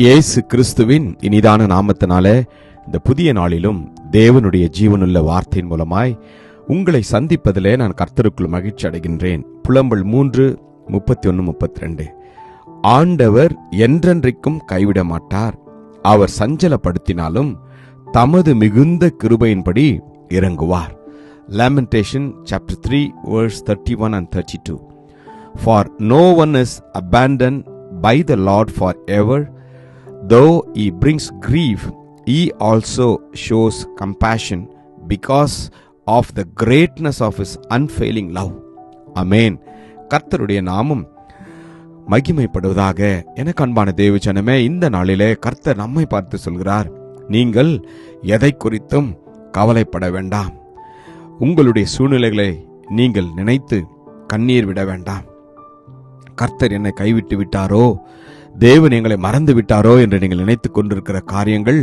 இயேசு கிறிஸ்துவின் இனிதான நாமத்தினால இந்த புதிய நாளிலும் தேவனுடைய ஜீவனுள்ள வார்த்தையின் மூலமாய் உங்களை சந்திப்பதிலே நான் கர்த்தருக்குள் மகிழ்ச்சி அடைகின்றேன். புலம்பல் மூன்று முப்பத்தி ஒன்று முப்பத்தி ரெண்டு ஆண்டவர் என்றென்றைக்கும் கைவிட மாட்டார். அவர் சஞ்சலப்படுத்தினாலும் தமது மிகுந்த கிருபையின்படி இறங்குவார். Lamentation chapter three verse thirty one and thirty two for no one is abandon by the Lord forever though he brings grief he also shows compassion because of the greatness of his unfailing love. Amen கர்த்தருடைய நாமம் மகிமைப்படுவதாக எனக்கு அன்பான தேவஜனமே இந்த நாளிலே கர்த்தர் நம்மை பார்த்து சொல்கிறார். நீங்கள் எதை குறித்தும் கவலைப்பட வேண்டாம். உங்களுடைய சூழ்நிலைகளை நீங்கள் நினைத்து கண்ணீர் விட வேண்டாம். கர்த்தர் என்னை கைவிட்டு விட்டாரோ தேவன் எங்களை மறந்து விட்டாரோ என்று நீங்கள் நினைத்துக் கொண்டிருக்கிற காரியங்கள்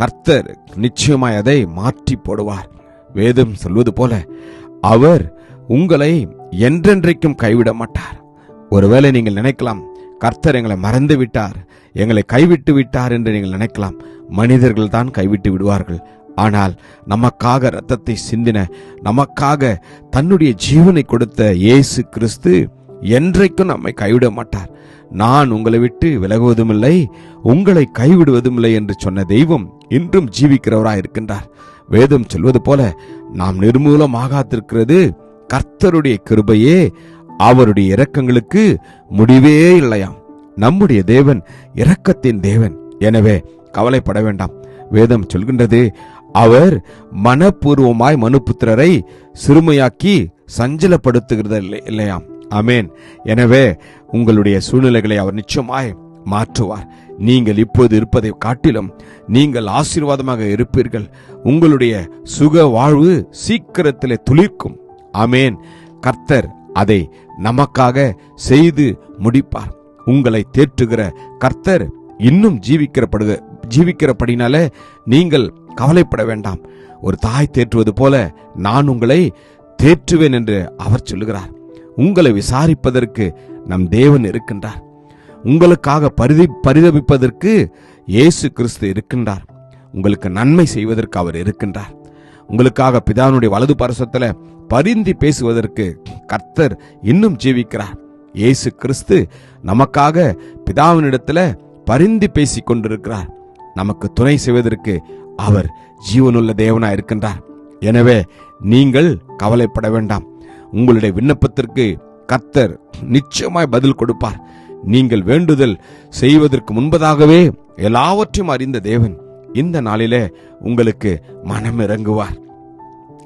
கர்த்தர் நிச்சயமாய் அதை மாற்றி போடுவார். வேதம் சொல்வது போல அவர் உங்களை என்றென்றைக்கும் கைவிட மாட்டார். ஒருவேளை நீங்கள் நினைக்கலாம் கர்த்தர் எங்களை மறந்து விட்டார் எங்களை கைவிட்டு விட்டார் என்று நீங்கள் நினைக்கலாம் மனிதர்கள் தான் கைவிட்டு விடுவார்கள். ஆனால் நமக்காக இரத்தத்தை சிந்தின நமக்காக தன்னுடைய ஜீவனை கொடுத்த இயேசு கிறிஸ்து என்றைக்கும் நம்மை கைவிட மாட்டார். நான் உங்களை விட்டு விலகுவதுமில்லை உங்களை கைவிடுவதுமில்லை என்று சொன்ன தெய்வம் இன்றும் ஜீவிக்கிறவராய் இருக்கின்றார். வேதம் சொல்வது போல நாம் நிர்மூலமாகாத்திருக்கிறது கர்த்தருடைய கிருபையே அவருடைய இரக்கங்களுக்கு முடிவே இல்லையாம். நம்முடைய தேவன் இரக்கத்தின் தேவன். எனவே கவலைப்பட வேண்டாம். வேதம் சொல்கின்றது அவர் மனப்பூர்வமாய் மனுபுத்திரரை சிறுமையாக்கி சஞ்சலப்படுத்துகிறது இல்லையாம். அமேன் எனவே உங்களுடைய சூழ்நிலைகளை அவர் நிச்சயமாய் மாற்றுவார். நீங்கள் இப்போது இருப்பதை காட்டிலும் நீங்கள் ஆசீர்வாதமாக இருப்பீர்கள். உங்களுடைய சுக வாழ்வு சீக்கிரத்தில் துளிர்க்கும். அமேன் கர்த்தர் அதை நமக்காக செய்து முடிப்பார். உங்களை தேற்றுகிற கர்த்தர் இன்னும் ஜீவிக்கிறப்படுக ஜீவிக்கிறபடினால நீங்கள் கவலைப்பட வேண்டாம். ஒரு தாய் தேற்றுவது போல நான் உங்களை தேற்றுவேன் என்று அவர் சொல்லுகிறார். உங்களை விசாரிப்பதற்கு நம் தேவன் இருக்கின்றார். உங்களுக்காக பரிதி பரிதபிப்பதற்கு இயேசு கிறிஸ்து இருக்கின்றார். உங்களுக்கு நன்மை செய்வதற்கு அவர் இருக்கின்றார். உங்களுக்காக பிதானுடைய வலது பரசத்தில் பரிந்தி பேசுவதற்கு கர்த்தர் இன்னும் ஜீவிக்கிறார். இயேசு கிறிஸ்து நமக்காக பிதாவினிடத்துல பரிந்து பேசிக் கொண்டிருக்கிறார். நமக்கு துணை செய்வதற்கு அவர் ஜீவனுள்ள தேவனா இருக்கின்றார். எனவே நீங்கள் கவலைப்பட வேண்டாம். உங்களுடைய விண்ணப்பத்திற்கு கர்த்தர் நிச்சயமாய் பதில் கொடுப்பார். நீங்கள் வேண்டுதல் செய்வதற்கு முன்பதாகவே எல்லாவற்றையும் அறிந்த தேவன் இந்த நாளிலே உங்களுக்கு மனம் இறங்குவார்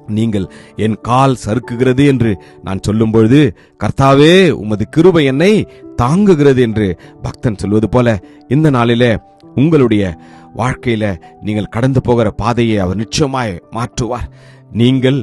நீங்கள் என் கால் சறுக்குகிறது என்று நான் சொல்லும் பொழுது கர்த்தாவே உமது கிருபை என்னை தாங்குகிறது என்று பக்தன் சொல்வது போல இந்த நாளிலே உங்களுடைய வாழ்க்கையில நீங்கள் கடந்து போகிற பாதையை அவர் நிச்சயமாய் மாற்றுவார். நீங்கள்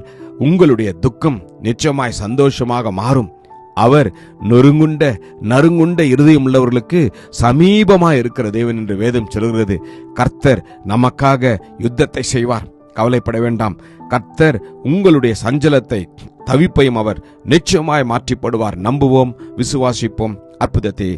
உங்களுடைய துக்கம் நிச்சயமாய் சந்தோஷமாக மாறும். அவர் நொறுங்குண்ட நறுங்குண்ட இருதயம் உள்ளவர்களுக்கு சமீபமாக இருக்கிற தேவன் என்று வேதம் சொல்கிறது. கர்த்தர் நமக்காக யுத்தத்தை செய்வார். கவலைப்பட வேண்டாம். கர்த்தர் உங்களுடைய சஞ்சலத்தை தவிப்பையும் அவர் நிச்சயமாய் மாற்றிப்படுவார். நம்புவோம் விசுவாசிப்போம் அற்புதத்தை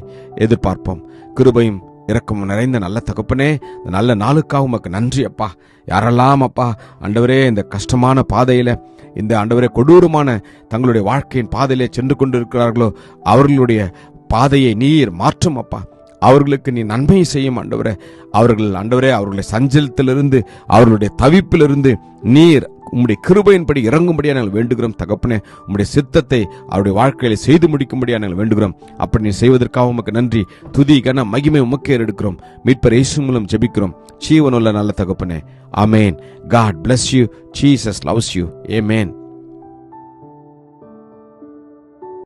எதிர்பார்ப்போம். கிருபையும் இறக்கும் நிறைந்த நல்ல தகப்பனே இந்த நல்ல நாளுக்காக உமக்கு நன்றி அப்பா யாரெல்லாம் அப்பா அண்டவரே இந்த கஷ்டமான பாதையில் இந்த ஆண்டவரே கொடூரமான தங்களுடைய வாழ்க்கையின் பாதையிலே சென்று கொண்டிருக்கிறார்களோ அவர்களுடைய பாதையை நீர் மாற்றும் அப்பா. அவர்களுக்கு நீ நன்மை செய்யும் ஆண்டவரே. அவர்கள் ஆண்டவரே அவர்களுடைய சஞ்சலத்திலிருந்து அவர்களுடைய தவிப்பிலிருந்து நீர் உம்முடைய கிருபையின்படி இறங்கும்படியாக நாங்கள் வேண்டுகிறோம் தகப்பனே. உம்முடைய சித்தத்தை அவருடைய வாழ்க்கையில செய்து முடிக்கும்படியாக நாங்கள் வேண்டுகிறோம். அப்படி நீ செய்வதற்காக உமக்கு நன்றி. துதி கன மகிமை உமக்கு எடுக்கிறோம். மீட்பர் இயேசு மூலம் ஜெபிக்கிறோம். ஜீவனுள்ள நல்ல தகப்பனே. Amen God bless you Jesus loves you amen